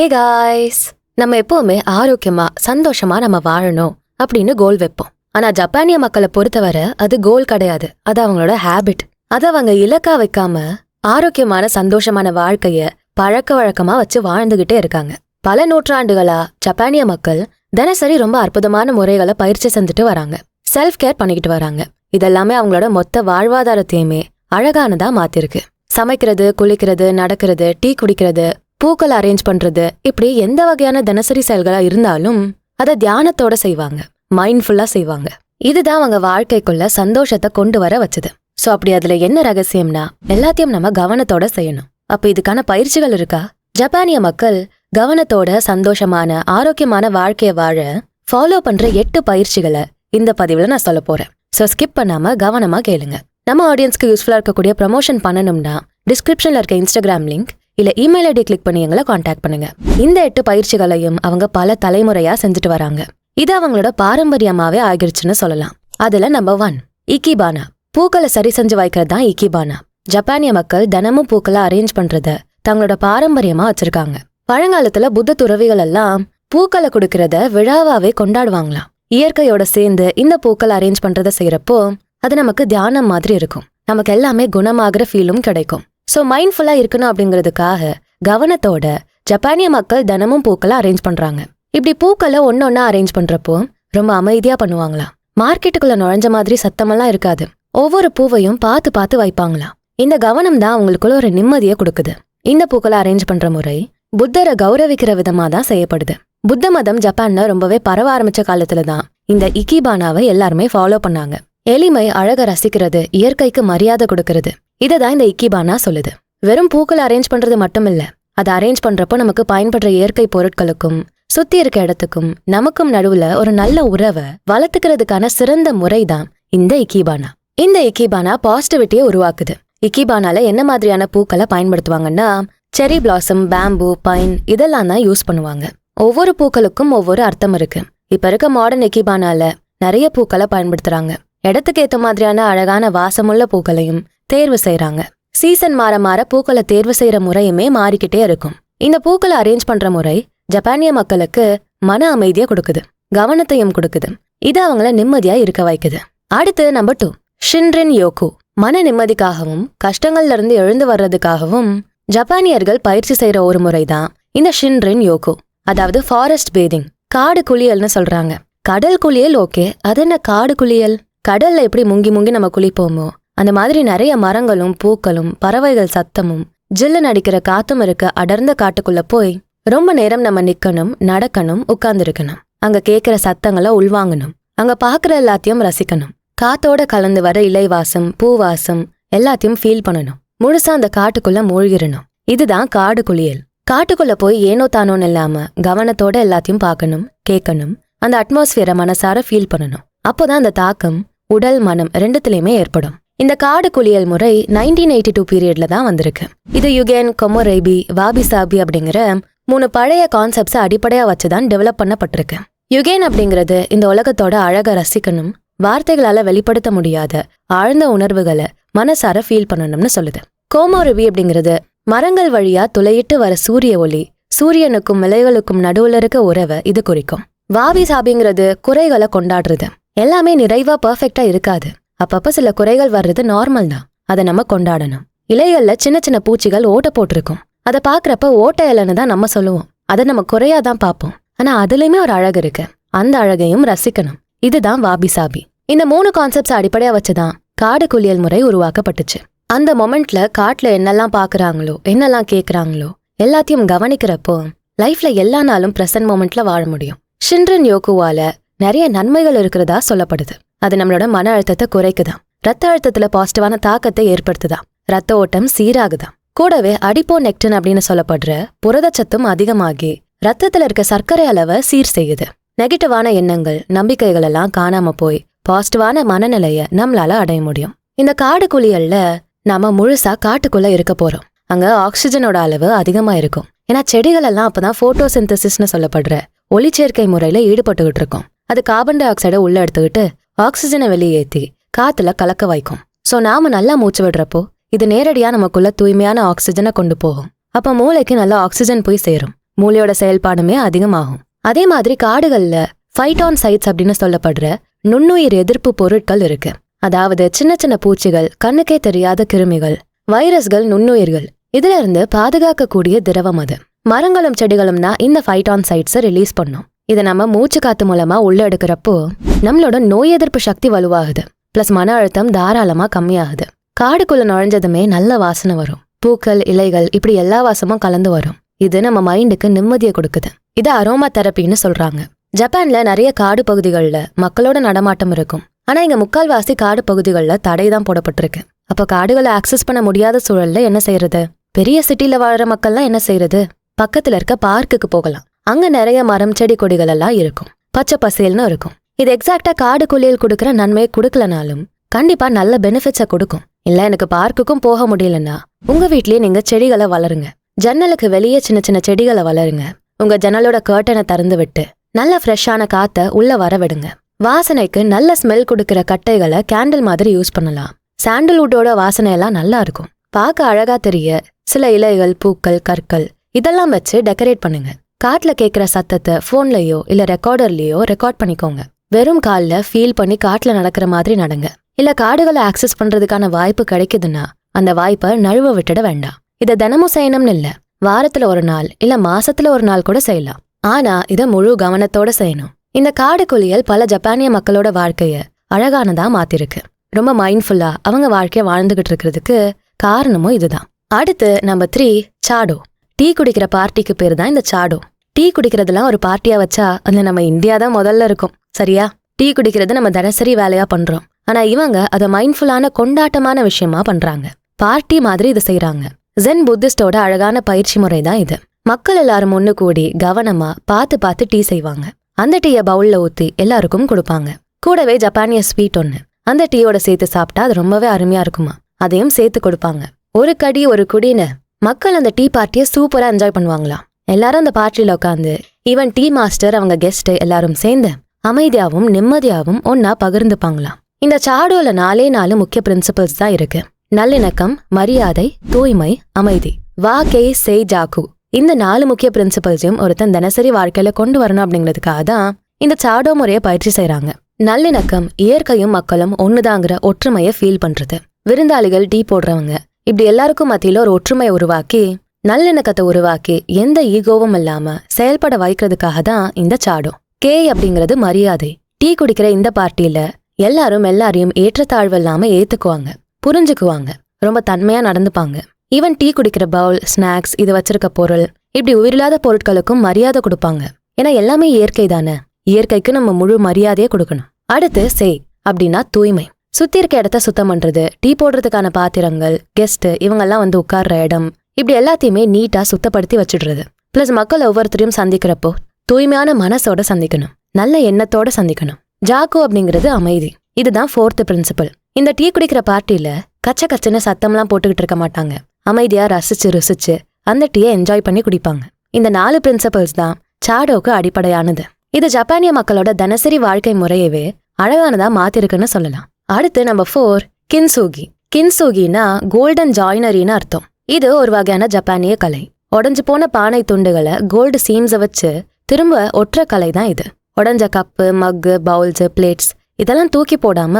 Hey guys நம்ம எப்பவுமே ஆரோக்கியமா சந்தோஷமா நம்ம வாழணும் அப்படின்னு கோல் வைப்போம். ஆனா ஜப்பானிய மக்களை பொறுத்தவரை அது கோல் கிடையாது. அது அவங்களோட ஹேபிட் அதை அவங்க இலக்கா வைக்காம ஆரோக்கியமான சந்தோஷமான வாழ்க்கைய பழக்க வழக்கமா வச்சு வாழ்ந்துகிட்டே இருக்காங்க. பல நூற்றாண்டுகளா ஜப்பானிய மக்கள் தினசரி ரொம்ப அற்புதமான முறைகளை பயிற்சி செஞ்சுட்டு வராங்க. செல்ஃப் கேர் பண்ணிக்கிட்டு வராங்க. இதெல்லாமே அவங்களோட மொத்த வாழ்வாதாரத்தையுமே அழகானதா மாத்திருக்கு. சமைக்கிறது குளிக்கிறது நடக்கிறது டீ குடிக்கிறது பூக்கள் அரேஞ்ச் பண்றது. இப்படி எந்த வகையான தினசரி செயல்களா இருந்தாலும் அதை தியானத்தோட செய்வாங்க. மைண்ட்ஃபுல்லா செய்வாங்க. இதுதான் அவங்க வாழ்க்கைக்குள்ள சந்தோஷத்தை கொண்டு வர வச்சது. சோ அப்படி அதுல என்ன ரகசியம்னா எல்லாத்தையும் நம்ம கவனத்தோட செய்யணும். அப்ப இதுக்கான பயிற்சிகள் இருக்கா? ஜப்பானிய மக்கள் கவனத்தோட சந்தோஷமான ஆரோக்கியமான வாழ்க்கையை வாழ ஃபாலோ பண்ற எட்டு பயிற்சிகளை இந்த பதிவுல நான் சொல்ல போறேன். சோ ஸ்கிப் பண்ணாம கவனமா கேளுங்க. நம்ம ஆடியன்ஸ்க்கு யூஸ்ஃபுல்லா இருக்கக்கூடிய ப்ரமோஷன் பண்ணணும்னா டிஸ்கிரிப்ஷன்ல இருக்க இன்ஸ்டாகிராம் லிங்க் இல்ல இமெயில் ஐடி கிளிக் பண்ணி எங்களை காண்டாக்ட் பண்ணுங்க. இந்த எட்டு பயிற்சிகளையும் அவங்க பல தலைமுறையா செஞ்சுட்டு வராங்க. இது அவங்களோட பாரம்பரியமாவே ஆகிருச்சுன்னு சொல்லலாம். அதுல நம்பர் ஒன் இக்கிபானா. பூக்களை சரி செஞ்சு வைக்கிறது தான் இக்கிபானா. ஜப்பானிய மக்கள் தினமும் பூக்களை அரேஞ்ச் பண்றத தங்களோட பாரம்பரியமா வச்சிருக்காங்க. பழங்காலத்துல புத்த துறவிகள் எல்லாம் பூக்களை கொடுக்கறத விழாவாவே கொண்டாடுவாங்களாம். இயற்கையோட சேர்ந்து இந்த பூக்கள் அரேஞ்ச் பண்றத செய்யறப்போ அது நமக்கு தியானம் மாதிரி இருக்கும். நமக்கு எல்லாமே குணமாகிற ஃபீலும் கிடைக்கும். ஸோ மைண்ட்ஃபுல்லாக இருக்கணும் அப்படிங்கிறதுக்காக கவனத்தோட ஜப்பானிய மக்கள் தினமும் பூக்களை அரேஞ்ச் பண்ணுறாங்க இப்படி பூக்களை ஒன்னொன்னா அரேஞ்ச் பண்ணுறப்போ ரொம்ப அமைதியாக பண்ணுவாங்களாம் மார்க்கெட்டுக்குள்ள நுழைஞ்ச மாதிரி சத்தமெல்லாம் இருக்காது. ஒவ்வொரு பூவையும் பார்த்து பார்த்து வைப்பாங்களாம் இந்த கவனம் தான் அவங்களுக்குள்ள ஒரு நிம்மதியை கொடுக்குது. இந்த பூக்களை அரேஞ்ச் பண்ணுற முறை புத்தரை கௌரவிக்கிற விதமா தான் செய்யப்படுது. புத்த மதம் ஜப்பான்ல ரொம்பவே பரவ ஆரம்பிச்ச காலத்துல தான் இந்த இக்கிபானாவை எல்லாருமே ஃபாலோ பண்ணாங்க. எளிமை அழக ரசிக்கிறது இயற்கைக்கு மரியாதை கொடுக்கறது. இதை தான் இந்த இக்கிபானா சொல்லுது. வெறும் பூக்களை அரேஞ்ச் பண்றது மட்டும் இல்ல அதை அரேஞ்ச் பண்றப்போ நமக்கு பயன்படுற இயற்கை பொருட்களுக்கும் சுத்தி இருக்க இடத்துக்கும் நமக்கும் நடுவுல ஒரு நல்ல உறவை வளர்த்துக்கிறதுக்கான சிறந்த முறை தான் இந்த இக்கிபானா. இந்த இக்கிபானா பாசிட்டிவிட்டியை உருவாக்குது. இக்கிபானால என்ன மாதிரியான பூக்களை பயன்படுத்துவாங்கன்னா செரி பிளாசம் பேம்பு பைன் இதெல்லாம் தான் யூஸ் பண்ணுவாங்க. ஒவ்வொரு பூக்களுக்கும் ஒவ்வொரு அர்த்தம் இருக்கு. இப்ப இருக்க மாடர்ன் இக்கிபானால நிறைய பூக்களை பயன்படுத்துறாங்க. இடத்துக்கு ஏத்த மாதிரியான அழகான வாசமுள்ள பூக்களையும் தேர்வு செய்யறாங்க சீசன் மாற மாற பூக்களை தேர்வு செய்யற முறையுமே மாறிக்கிட்டே இருக்கும். இந்த பூக்களை அரேஞ்ச் பண்ற முறை ஜப்பானிய மக்களுக்கு மன அமைதியை கொடுக்குது. கவனத்தையும் கொடுக்குது. இது அவங்கள நிம்மதியா இருக்க வைக்குது. அடுத்து நம்பர் டூ ஷின்ரின் யோகு மன நிம்மதிக்காகவும் கஷ்டங்கள்ல இருந்து எழுந்து வர்றதுக்காகவும் ஜப்பானியர்கள் பயிற்சி செய்யற ஒரு முறைதான் இந்த ஷின்ரின் யோகு அதாவது ஃபாரஸ்ட் பேதிங் காடு குளியல்னு சொல்றாங்க. கடல் குளியல் ஓகே அது என்ன காடு குளியல்? கடல்ல எப்படி முங்கி முங்கி நம்ம குளிப்போமோ அந்த மாதிரி நிறைய மரங்களும் பூக்களும் பறவைகள் சத்தமும் ஜில்லு நடிக்கிற காத்தும் இருக்க அடர்ந்த காட்டுக்குள்ள போய் ரொம்ப நேரம் நம்ம நிக்கணும் நடக்கணும் உட்கார்ந்துருக்கணும். அங்க கேக்குற சத்தங்களை உள்வாங்கணும். அங்க பாக்குற எல்லாத்தையும் ரசிக்கணும். காத்தோட கலந்து வர இலைவாசம் பூவாசம் எல்லாத்தையும் ஃபீல் பண்ணணும். முழுசா அந்த காட்டுக்குள்ள மூழ்கிடணும். இதுதான் காடு குளியல். காட்டுக்குள்ள போய் ஏனோ தானோன்னு இல்லாம கவனத்தோட எல்லாத்தையும் பார்க்கணும் கேட்கணும் அந்த அட்மாஸ்பியரை மனசார ஃபீல் பண்ணணும். அப்போதான் அந்த தாக்கம் உடல் மனம் ரெண்டுத்துலயுமே ஏற்படும். இந்த காடு குளியல் முறை நைன்டீன் எயிட்டி டூ பீரியட்ல தான் வந்திருக்கு. இது யுகேன் கொமொரைபி வாபி சாபி அப்படிங்கிற மூணு பழைய கான்செப்ட்ஸை அடிப்படையா வச்சுதான் டெவலப் பண்ணப்பட்டிருக்கு. யுகேன் அப்படிங்கிறது இந்த உலகத்தோட அழக ரசிக்கணும் வார்த்தைகளால வெளிப்படுத்த முடியாத ஆழ்ந்த உணர்வுகளை மனசார ஃபீல் பண்ணணும்னு சொல்லுது. கோமோரபி அப்படிங்கிறது மரங்கள் வழியா துளையிட்டு வர சூரிய ஒளி சூரியனுக்கும் இலைகளுக்கும் நடுவுல இருக்க உறவை இது குறிக்கும். வாவி சாபிங்கிறது குறைகளை கொண்டாடுறது. எல்லாமே நிறைவா பர்ஃபெக்டா இருக்காது. அப்பப்ப சில குறைகள் வர்றது நார்மல் தான். அதை நம்ம கொண்டாடணும். இலைகள்ல சின்ன சின்ன பூச்சிகள் ஓட்ட போட்டிருக்கும். அதை பாக்குறப்ப ஓட்ட இலைன்னு தான் நம்ம சொல்லுவோம். அதை நம்ம குறையா தான் பார்ப்போம். ஆனா அதுலயுமே ஒரு அழகு இருக்கு. அந்த அழகையும் ரசிக்கணும். இதுதான் வாபி சாபி. இந்த மூணு கான்செப்ட்ஸ் அடிப்படையா வச்சுதான் காடு குளியல் முறை உருவாக்கப்பட்டுச்சு. அந்த மொமெண்ட்ல காட்டுல என்னெல்லாம் பாக்குறாங்களோ என்னெல்லாம் கேக்குறாங்களோ எல்லாத்தையும் கவனிக்கிறப்போ லைஃப்ல எல்லா நாளும் பிரசன்ட் மொமெண்ட்ல வாழ முடியும். ஷின்ரன் யோகுவால நிறைய நன்மைகள் இருக்கிறதா சொல்லப்படுது. அது நம்மளோட மன அழுத்தத்தை குறைக்குதாம். ரத்த அழுத்தத்துல பாசிட்டிவான தாக்கத்தை ஏற்படுத்துதாம். ரத்த ஓட்டம் சீராகுதாம். கூடவே அடிப்போ நெக்டன் அப்படின்னு சொல்லப்படுற புரதச்சத்தும் அதிகமாகி ரத்தத்துல இருக்க சர்க்கரை அளவை சீர் செய்யுது. நெகட்டிவான எண்ணங்கள் நம்பிக்கைகள் எல்லாம் காணாம போய் பாசிட்டிவான மனநிலைய நம்மளால அடைய முடியும். இந்த காடு குளியல்ல நாம முழுசா காட்டுக்குள்ள இருக்க போறோம். அங்க ஆக்சிஜனோட அளவு அதிகமா இருக்கும். ஏன்னா செடிகள் எல்லாம் அப்பதான் போட்டோசிந்தசிஸ்னு சொல்லப்படுற ஒளிச்சேர்க்கை முறையில ஈடுபட்டுக்கிட்டு இருக்கும். அது கார்பன் டை ஆக்சைடை உள்ள எடுத்துக்கிட்டு ஆக்சிஜனை வெளியேத்தி காத்துல கலக்க வைக்கும். சோ நாம நல்லா மூச்சு விடுறப்போ இது நேரடியா நமக்குள்ள தூய்மையான ஆக்சிஜனை கொண்டு போகும். அப்ப மூளைக்கு நல்ல ஆக்சிஜன் போய் சேரும். மூளையோட செயல்பாடுமே அதிகமாகும். அதே மாதிரி காடுகள்ல ஃபைட்டான் சைட்ஸ் அப்படின்னு சொல்லப்படுற நுண்ணுயிர் எதிர்ப்பு பொருட்கள் இருக்கு. அதாவது சின்ன சின்ன பூச்சிகள் கண்ணுக்கே தெரியாத கிருமிகள் வைரஸ்கள் நுண்ணுயிர்கள். இதுல இருந்து பாதுகாக்கக்கூடிய திரவம் அது. மரங்களும் செடிகளும் தான் இந்த ஃபைட்டான் சைட்ஸை ரிலீஸ் பண்ணும். இதை நம்ம மூச்சு காத்து மூலமா உள்ள எடுக்கிறப்போ நம்மளோட நோய் எதிர்ப்பு சக்தி வலுவாகுது. பிளஸ் மன அழுத்தம் தாராளமா கம்மியாகுது. காடுக்குள்ள நுழைஞ்சதுமே நல்ல வாசனை வரும். பூக்கள் இலைகள் இப்படி எல்லா வாசமும் கலந்து வரும். இது நம்ம மைண்டுக்கு நிம்மதியை கொடுக்குது. இது அரோமா தெரப்பின்னு சொல்றாங்க. ஜப்பான்ல நிறைய காடு பகுதிகளில் மக்களோட நடமாட்டம் இருக்கும். ஆனா இங்க முக்கால்வாசி காடு பகுதிகளில் தடை தான் போடப்பட்டிருக்கு. அப்ப காடுகளை ஆக்சஸ் பண்ண முடியாத சூழல்ல என்ன செய்யறது? பெரிய சிட்டில வாழற மக்கள்லாம் என்ன செய்யறது? பக்கத்துல இருக்க பார்க்குக்கு போகலாம். அங்க நிறைய மரம் செடி கொடிகள் எல்லாம் இருக்கும். பச்சை பசேல்னு இருக்கும். இது எக்ஸாக்டா காடு குளியல் கொடுக்கற நன்மையை கொடுக்கலனாலும் கண்டிப்பா நல்ல பெனிஃபிட்ஸை கொடுக்கும். இல்ல எனக்கு பார்க்குக்கும் போக முடியலன்னா உங்க வீட்லயே நீங்க செடிகளை வளருங்க. ஜன்னலுக்கு வெளியே சின்ன சின்ன செடிகளை வளருங்க. உங்க ஜன்னலோட கர்ட்டனை திறந்து விட்டு நல்ல ஃப்ரெஷ்ஷான காத்த உள்ள வர விடுங்க. வாசனைக்கு நல்ல ஸ்மெல் கொடுக்கிற கட்டைகளை கேண்டில் மாதிரி யூஸ் பண்ணலாம். சாண்டல்வுட்டோட வாசனை எல்லாம் நல்லா இருக்கும். பார்க்க அழகா தெரிய சில இலைகள் பூக்கள் கற்கள் இதெல்லாம் வச்சு டெக்கரேட் பண்ணுங்க. காட்டுல கேட்குற சத்தத்தை ஃபோன்லயோ இல்ல ரெக்கார்டர்லயோ ரெக்கார்ட் பண்ணிக்கோங்க. வெறும் கால்ல ஃபீல் பண்ணி காட்டுல நடக்கிற மாதிரி நடங்க. இல்ல காடுகளை ஆக்சஸ் பண்றதுக்கான வாய்ப்பு கிடைக்குதுன்னா அந்த வாய்ப்பை நழுவ விட்டுட வேண்டாம். இதை தினமும் செய்யணும்னு இல்ல. வாரத்துல ஒரு நாள் இல்ல மாசத்துல ஒரு நாள் கூட செய்யலாம். ஆனா இதை முழு கவனத்தோட செய்யணும். இந்த காடு குளியல் பல ஜப்பானிய மக்களோட வாழ்க்கைய அழகானதா மாத்திருக்கு. ரொம்ப மைண்ட்ஃபுல்லா அவங்க வாழ்க்கைய வாழ்ந்துகிட்டு இருக்கிறதுக்கு காரணமும் இதுதான். அடுத்து நம்பர் த்ரீ சாடோ. டீ குடிக்கிற பார்ட்டிக்கு பேர் தான் இந்த சாடோ. டீ குடிக்கிறதெல்லாம் ஒரு பார்ட்டியா வச்சா அதுல நம்ம இந்தியா தான் முதல்ல இருக்கும். சரியா? டீ குடிக்கிறது நம்ம தினசரி வேலையா பண்றோம். ஆனா இவங்க அதை மைண்ட்ஃபுல்லான கொண்டாட்டமான விஷயமா பண்றாங்க. பார்ட்டி மாதிரி இதை செய்யறாங்க ஜென் புத்திஸ்டோட அழகான பயிற்சி முறை தான் இது. மக்கள் எல்லாரும் ஒண்ணு கூடி கவனமா பார்த்து பார்த்து டீ செய்வாங்க. அந்த டீயை பவுல்ல ஊத்தி எல்லாருக்கும் கொடுப்பாங்க. கூடவே ஜப்பானிய ஸ்வீட் ஒன்னு அந்த டீயோட சேர்த்து சாப்பிட்டா அது ரொம்பவே அருமையா இருக்குமா? அதையும் சேர்த்து கொடுப்பாங்க. ஒரு கடி ஒரு குடின்னு மக்கள் அந்த டீ பார்ட்டியை சூப்பரா என்ஜாய் பண்ணுவாங்களாம் எல்லாரும் அந்த பார்ட்டியில் உட்காந்து ஈவன் டீ மாஸ்டர் அவங்க கெஸ்ட்டு எல்லாரும் சேர்ந்து அமைதியாகவும் நிம்மதியாகவும் ஒன்னா பகிர்ந்துப்பாங்களாம். இந்த சாடோல நாலே நாலு முக்கிய பிரின்சிபல்ஸ் தான் இருக்கு. நல்லிணக்கம் மரியாதை தூய்மை அமைதி. வா கே செய் ஜாக்கு இந்த நாலு முக்கிய பிரின்சிபல்ஸையும் ஒருத்தன் தினசரி வாழ்க்கையில கொண்டு வரணும் அப்படிங்கிறதுக்காக தான் இந்த சாடோ முறையை பயிற்சி செய்யறாங்க நல்லிணக்கம் இயற்கையும் மக்களும் ஒண்ணுதாங்கிற ஒற்றுமையை ஃபீல் பண்றது. விருந்தாளிகள் டீ போடுறவங்க இப்படி எல்லாருக்கும் மத்தியில ஒரு ஒற்றுமையை உருவாக்கி நல்லிணக்கத்தை உருவாக்கி எந்த ஈகோவும் இல்லாம செயல்பட வைக்கிறதுக்காக தான் இந்த சாடும். கே அப்படிங்கிறது மரியாதை. டீ குடிக்கிற இந்த பார்ட்டியில எல்லாரும் எல்லாரையும் ஏற்றத்தாழ்வு இல்லாம ஏத்துக்குவாங்க புரிஞ்சுக்குவாங்க ரொம்ப தன்மையா நடந்துப்பாங்க. ஈவன் டீ குடிக்கிற பவுல் ஸ்நாக்ஸ் இது வச்சிருக்க பொருள் இப்படி உயிரில்லாத பொருட்களுக்கும் மரியாதை கொடுப்பாங்க. ஏன்னா எல்லாமே இயற்கை தானே. இயற்கைக்கு நம்ம முழு மரியாதையை கொடுக்கணும். அடுத்து செய் அப்படின்னா தூய்மை. சுத்தி இருக்க இடத்த சுத்தம் பண்றது டீ போடுறதுக்கான பாத்திரங்கள் கெஸ்ட் இவங்கெல்லாம் வந்து உட்கார்ற இடம் இப்படி எல்லாத்தையுமே நீட்டா சுத்தப்படுத்தி வச்சிடுறது. பிளஸ் மக்கள் ஒவ்வொருத்தரையும் சந்திக்கிறப்போ தூய்மையான மனசோட சந்திக்கணும். நல்ல எண்ணத்தோட சந்திக்கணும். ஜாக்கோ அப்படிங்கிறது அமைதி. இதுதான் ஃபோர்த் பிரின்சிபல் இந்த டீ குடிக்கிற பார்ட்டியில கச்ச கச்சன்னு சத்தம்லாம் போட்டுக்கிட்டு இருக்க மாட்டாங்க. அமைதியா ரசிச்சு ருசிச்சு அந்த டீயை என்ஜாய் பண்ணி குடிப்பாங்க. இந்த நாலு பிரின்சிபல்ஸ் தான் சாடோக்கு அடிப்படையானது. இது ஜப்பானிய மக்களோட தினசரி வாழ்க்கை முறையவே அழகானதா மாத்திருக்குன்னு சொல்லலாம். அடுத்து நம்பர் ஃபோர் கின்சூகி கின்சூகினா கோல்டன் ஜாயினரின்னு அர்த்தம். இது ஒரு வகையான ஜப்பானிய கலை. உடஞ்சு போன பானை துண்டுகளை கோல்டு சீம்ஸை வச்சு திரும்ப ஒற்ற கலை தான் இது. உடஞ்ச கப்பு மக்கு பவுல்ஸ் பிளேட்ஸ் இதெல்லாம் தூக்கி போடாம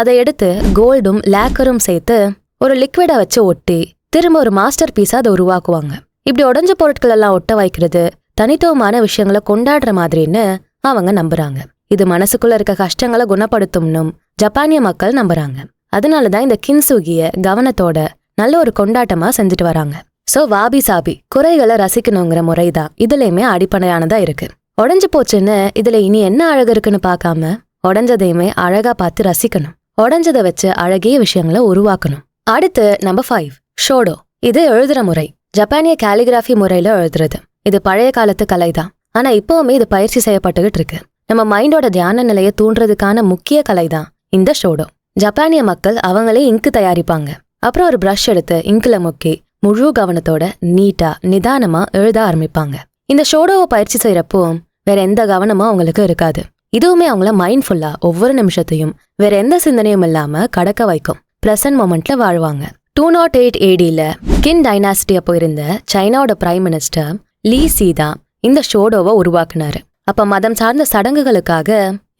அதை எடுத்து கோல்டும் லேக்கரும் சேர்த்து ஒரு லிக்விடை வச்சு ஒட்டி திரும்ப ஒரு மாஸ்டர் பீஸா அதை உருவாக்குவாங்க. இப்படி உடஞ்ச பொருட்கள் எல்லாம் ஒட்ட வைக்கிறது தனித்துவமான விஷயங்களை கொண்டாடுற மாதிரின்னு அவங்க நம்புறாங்க. இது மனசுக்குள்ள இருக்க கஷ்டங்களை குணப்படுத்தும்னும் ஜப்பானிய மக்கள் நம்புறாங்க. அதனால தான் இந்த கின்சுகிய கவனத்தோட நல்ல ஒரு கொண்டாட்டமா செஞ்சுட்டு வராங்க. சோ வாபி சாபி குறைகளை ரசிக்கணுங்கிற முறை தான் இதுலயுமே அடிப்படையானதா இருக்கு. உடஞ்சு போச்சுன்னு இதுல இனி என்ன அழகு இருக்குன்னு பார்க்காம உடஞ்சதையுமே அழகா பார்த்து ரசிக்கணும். உடஞ்சதை வச்சு அழகிய விஷயங்களை உருவாக்கணும். அடுத்து நம்பர் ஃபைவ் ஷோடோ. இது எழுதுற முறை. ஜப்பானிய கேலிகிராஃபி முறையில எழுதுறது. இது பழைய காலத்து கலை தான் ஆனா இப்பவுமே இது பயிற்சி செய்யப்பட்டுகிட்டு இருக்கு. நம்ம மைண்டோட தியான நிலையை தூண்டுறதுக்கான முக்கிய கலை தான் இந்த ஷோடோ. ஜப்பானிய மக்கள் அவங்களே இங்கு தயாரிப்பாங்க. அப்புறம் ஒரு ப்ரஷ் எடுத்து இங்கில முக்கி முழு கவனத்தோட நீட்டா நிதானமா எழுத ஆரம்பிப்பாங்க. இந்த ஷோடோவை பயிற்சி செய்யறப்போ வேற எந்த கவனமும் அவங்களுக்கு இருக்காது. இதுவுமே அவங்கள மைண்ட்ஃபுல்லா ஒவ்வொரு நிமிஷத்தையும் வேற எந்த சிந்தனையும் இல்லாம கடக்க வைக்கும். பிரசன்ட் மொமெண்ட்ல வாழ்வாங்க. டூ நாட் எயிட் ஏடியில கின் டைனாசிட்டி அப்போ இருந்த சைனாவோட பிரைம் மினிஸ்டர் லீ சீதா இந்த ஷோடோவை உருவாக்குனாரு. அப்ப மதம் சார்ந்த சடங்குகளுக்காக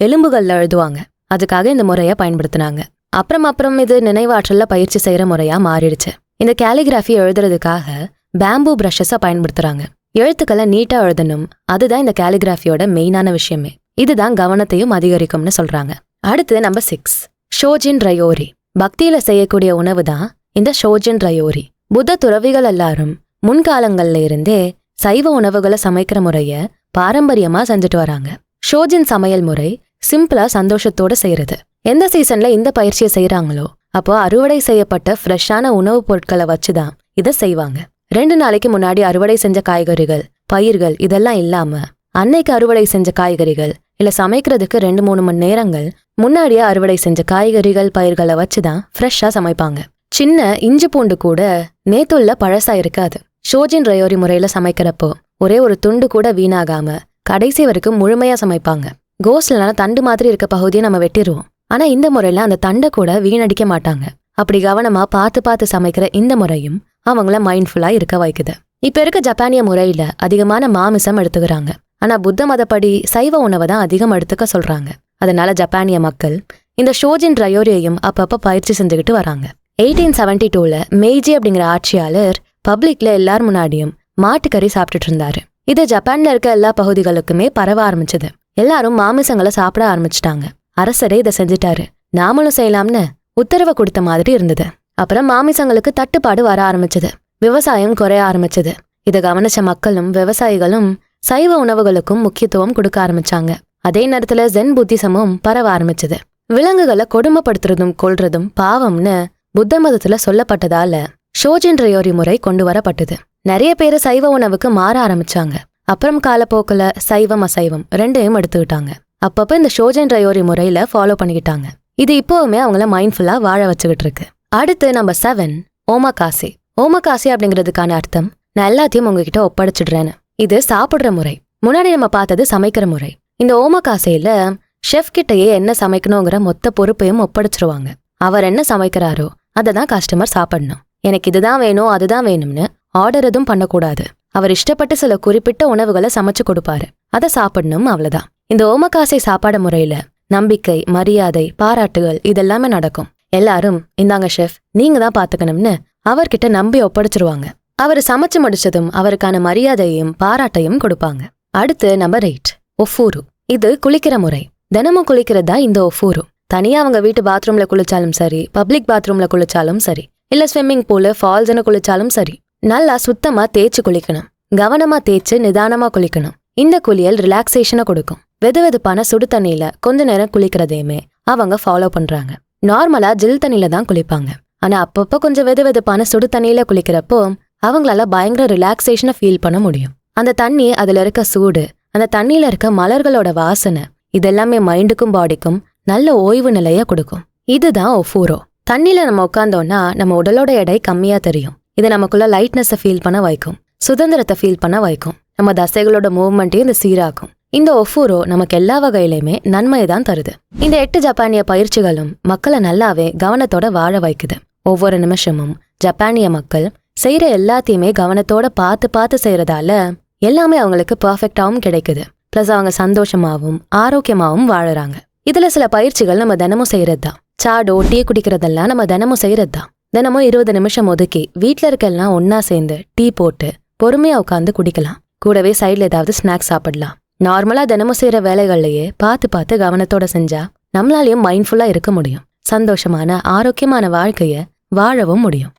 எலும்புகள்ல எழுதுவாங்க. அதுக்காக இந்த முறைய பயன்படுத்தினாங்க. அப்புறம் அப்புறம் இது நினைவாற்றல்ல பயிற்சி செய்யற முறையா மாறிடுச்சு. இந்த கேலிகிராஃபி எழுதுறதுக்காக பேம்பூ பிரஷஸை பயன்படுத்துறாங்க. எழுத்துக்களை நீட்டா எழுதணும். அதுதான் இந்த கேலிகிராஃபியோட மெயினான விஷயமே. இதுதான் கவனத்தையும் அதிகரிக்கும்னு சொல்றாங்க. அடுத்து நம்பர் சிக்ஸ் ஷோஜின் ரயோரி பக்தியில செய்யக்கூடிய உணவு தான் இந்த ஷோஜின் ரயோரி புத்த துறவிகள் எல்லாரும் முன்காலங்கள்ல இருந்தே சைவ உணவுகளை சமைக்கிற முறைய பாரம்பரியமா செஞ்சுட்டு வராங்க. ஷோஜின் சமையல் முறை சிம்பிளா சந்தோஷத்தோட செய்யறது எந்த சீசன்ல இந்த பயிற்சியை செய்யறாங்களோ அப்போ அறுவடை செய்யப்பட்ட ஃப்ரெஷ்ஷான உணவுப் பொருட்களை வச்சுதான் இதை செய்வாங்க. ரெண்டு நாளைக்கு முன்னாடி அறுவடை செஞ்ச காய்கறிகள் பயிர்கள் இதெல்லாம் இல்லாம அன்னைக்கு அறுவடை செஞ்ச காய்கறிகள் இல்ல சமைக்கிறதுக்கு ரெண்டு மூணு மணி நேரங்கள் முன்னாடியே அறுவடை செஞ்ச காய்கறிகள் பயிர்களை வச்சுதான் ஃப்ரெஷ்ஷா சமைப்பாங்க. சின்ன இஞ்சி பூண்டு கூட நேத்துள்ள பழசா இருக்காது. ஷோஜின் ரயோரி முறையில சமைக்கிறப்போ ஒரே ஒரு துண்டு கூட வீணாகாம கடைசி வரைக்கும் முழுமையா சமைப்பாங்க. கோஸ்ட்லனால தண்டு மாதிரி இருக்க பகுதியை நம்ம வெட்டிடுவோம் ஆனா இந்த முறையில அந்த தண்டை கூட வீணடிக்க மாட்டாங்க. அப்படி கவனமா பார்த்து பார்த்து சமைக்கிற இந்த முறையும் அவங்கள மைண்ட்ஃபுல்லா இருக்க வைக்குது. இப்ப இருக்க ஜப்பானிய முறையில அதிகமான மாமிசம் எடுத்துக்கிறாங்க. ஆனா புத்த மதப்படி சைவ உணவை தான் அதிகம் எடுத்துக்க சொல்றாங்க. அதனால ஜப்பானிய மக்கள் இந்த ஷோஜின் ரயோரியையும் அப்பப்ப பயிற்சி செஞ்சுக்கிட்டு வராங்க. எயிட்டீன் செவன்டி டூல மெய்ஜி அப்படிங்கிற ஆட்சியாளர் பப்ளிக்ல எல்லார் முன்னாடியும் மாட்டுக்கறி சாப்பிட்டுட்டு இருந்தாரு. இது ஜப்பான்ல இருக்க எல்லா பகுதிகளுக்குமே பரவ ஆரம்பிச்சது. எல்லாரும் மாமிசங்களை சாப்பிட ஆரம்பிச்சிட்டாங்க. அரசரே இதை செஞ்சுட்டாரு. நாமளும் செய்யலாம்னு உத்தரவு கொடுத்த மாதிரி இருந்தது. அப்புறம் மாமிசங்களுக்கு தட்டுப்பாடு வர ஆரம்பிச்சது. விவசாயம் குறைய ஆரம்பிச்சது. இதை கவனிச்ச மக்களும் விவசாயிகளும் சைவ உணவுகளுக்கும் முக்கியத்துவம் கொடுக்க ஆரம்பிச்சாங்க. அதே நேரத்துல ஜென் புத்திசமும் பரவ ஆரம்பிச்சது. விலங்குகளை கொடுமைப்படுத்துறதும் கொள்றதும் பாவம்னு புத்த மதத்துல சொல்லப்பட்டதால ஷோஜின் ரயோரி முறை கொண்டு வரப்பட்டது. நிறைய பேர் சைவ உணவுக்கு மாற ஆரம்பிச்சாங்க. அப்புறம் காலப்போக்கில் சைவம் அசைவம் ரெண்டையும் எடுத்துக்கிட்டாங்க. அப்பப்ப இந்த ஷோஜன் ரயோரி முறையில ஃபாலோ பண்ணிக்கிட்டாங்க. இது இப்போவுமே அவங்கள மைண்ட்ஃபுல்லா வாழ வச்சுக்கிட்டு இருக்கு அடுத்து நம்பர் செவன் ஓமகாசி ஓமகாசி அப்படிங்கிறதுக்கான அர்த்தம் நான் எல்லாத்தையும் உங்ககிட்ட ஒப்படைச்சிடுறேன்னு. இது சாப்பிடுற முறை. முன்னாடி நம்ம பார்த்தது சமைக்கிற முறை. இந்த ஓமகாசையில ஷெஃப் கிட்டயே என்ன சமைக்கணுங்கிற மொத்த பொறுப்பையும் ஒப்படைச்சிருவாங்க. அவர் என்ன சமைக்கிறாரோ அதை தான் கஸ்டமர் சாப்பிடணும். எனக்கு இதுதான் வேணும் அதுதான் வேணும்னு ஆர்டர் எதுவும் பண்ணக்கூடாது. அவர் இஷ்டப்பட்டு சில குறிப்பிட்ட உணவுகளை சமைச்சு கொடுப்பாரு. அதை சாப்பிடணும் அவ்வளவுதான். இந்த ஓமகாசை சாப்பாடு முறையில நம்பிக்கை மரியாதை பாராட்டுகள் இதெல்லாமே நடக்கும். எல்லாரும் இந்தாங்க ஷெஃப் நீங்க தான் பாத்துக்கணும்னு அவர்கிட்ட நம்பி ஒப்படைச்சிருவாங்க. அவர் சமைச்சு முடிச்சதும் அவருக்கான மரியாதையும் பாராட்டையும் கொடுப்பாங்க. அடுத்து நம்பர் எயிட் ஒஃபூரு. இது குளிக்கிற முறை. தினமும் குளிக்கிறது தான் இந்த ஒஃபூரு. தனியா அவங்க வீட்டு பாத்ரூம்ல குளிச்சாலும் சரி பப்ளிக் பாத்ரூம்ல குளிச்சாலும் சரி இல்ல ஸ்விம்மிங் பூலு ஃபால்ஸ்னு குளிச்சாலும் சரி நல்லா சுத்தமா தேய்ச்சு குளிக்கணும். கவனமா தேய்ச்சு நிதானமா குளிக்கணும். இந்த குளியல் ரிலாக்ஸேஷனை கொடுக்கும். வெது வெதுப்பான சுடு தண்ணியில கொஞ்ச நேரம் குளிக்கிறதையுமே அவங்க ஃபாலோ பண்றாங்க. நார்மலா ஜில் தண்ணியில தான் குளிப்பாங்க. ஆனா அப்பப்போ கொஞ்சம் வெது வெதுப்பான சுடு தண்ணியில குளிக்கிறப்போ அவங்களால பயங்கர ரிலாக்ஸேஷனை ஃபீல் பண்ண முடியும். அந்த தண்ணி அதுல இருக்க சூடு அந்த தண்ணியில இருக்க மலர்களோட வாசனை இதெல்லாமே மைண்டுக்கும் பாடிக்கும் நல்ல ஓய்வு நிலைய கொடுக்கும். இதுதான் ஒஃபூரோ. தண்ணியில நம்ம உட்காந்தோம்னா நம்ம உடலோட எடை கம்மியா தெரியும். இது நமக்குள்ள லைட்னஸை ஃபீல் பண்ண வைக்கும். சுதந்திரத்தை ஃபீல் பண்ண வைக்கும். நம்ம தசைகளோட மூவ்மெண்ட்டையும் இது சீராக்கும். இந்த ஒஃபூரோ நமக்கு எல்லா வகையிலுமே நன்மையை தான் தருது. இந்த எட்டு ஜப்பானிய பயிற்சிகளும் மக்களை நல்லாவே கவனத்தோட வாழ வைக்குது. ஒவ்வொரு நிமிஷமும் ஜப்பானிய மக்கள் செய்யற எல்லாத்தையுமே கவனத்தோட பார்த்து பார்த்து செய்யறதால எல்லாமே அவங்களுக்கு பர்ஃபெக்டாவும் கிடைக்குது. ப்ளஸ் அவங்க சந்தோஷமாகவும் ஆரோக்கியமாகவும் வாழறாங்க. இதுல சில பயிற்சிகள் நம்ம தினமும் செய்யறது தான் சாடோ டீ குடிக்கிறதெல்லாம் நம்ம தினமும் செய்யறது தான் தினமும் இருபது நிமிஷம் ஒதுக்கி வீட்டில் இருக்க எல்லாம் ஒன்னா சேர்ந்து டீ போட்டு பொறுமையா உட்காந்து குடிக்கலாம். கூடவே சைடில் ஏதாவது ஸ்நாக்ஸ் சாப்பிடலாம். நார்மலா தினமும் செய்யற வேலைகள்லயே பார்த்து பார்த்து கவனத்தோட செஞ்சா நம்மளாலேயும் மைண்ட்ஃபுல்லா இருக்க முடியும். சந்தோஷமான ஆரோக்கியமான வாழ்க்கைய வாழவும் முடியும்.